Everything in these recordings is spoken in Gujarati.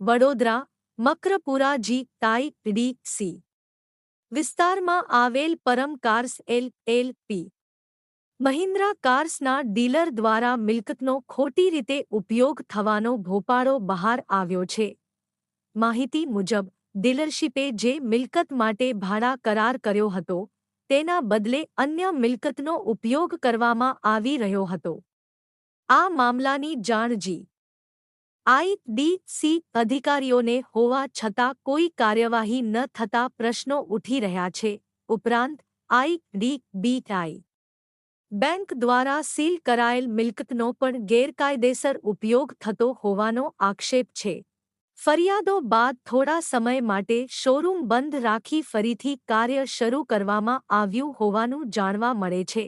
Vadodara Makarpura G I D C. વિસ્તારમાં આવેલ Param cars L L P. Mahindra કાર્સના dealer દ્વારા મિલકતનો ખોટી રીતે ઉપયોગ થવાનો ભોપાળો બહાર આવ્યો છે. માહિતી મુજબ, ડીલરશીપે જે મિલકત માટે ભાડા કરાર કર્યો હતો, તેના બદલે અન્ય મિલકતનો ઉપયોગ કરવામાં આવી રહ્યો હતો. આ મામલાની જાણ જી. આઈડીસી અધિકારીઓને હોવા છતાં કોઈ કાર્યવાહી ન થતા પ્રશ્નો ઉઠી રહ્યા છે. ઉપરાંત આઈડીબીઆઈ બેંક દ્વારા સીલ કરાયેલ મિલકતનો પણ ગેરકાયદેસર ઉપયોગ થતો હોવાનો આક્ષેપ છે. ફરિયાદો બાદ થોડા સમય માટે શોરૂમ બંધ રાખી ફરીથી કાર્ય શરૂ કરવામાં આવ્યું હોવાનું જાણવા મળે છે.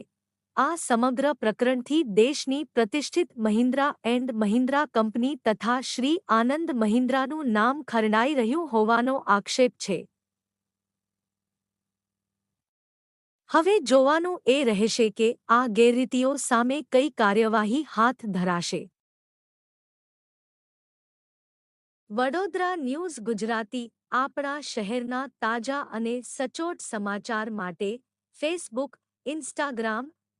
આ સમગ્ર પ્રકરણથી દેશની પ્રતિષ્ઠિત મહિન્દ્રા એન્ડ મહિન્દ્રા કંપની તથા શ્રી આનંદ મહિન્દ્રાનું નામ ખરડાઈ રહ્યું હોવાનો આક્ષેપ છે. હવે જોવાનું એ રહેશે કે આ ગેરરીતિઓ સામે કઈ કાર્યવાહી હાથ ધરાશે. વડોદરા ન્યૂઝ ગુજરાતી, આપણા શહેરના તાજા અને સચોટ સમાચાર માટે ફેસબુક, ઇન્સ્ટાગ્રામ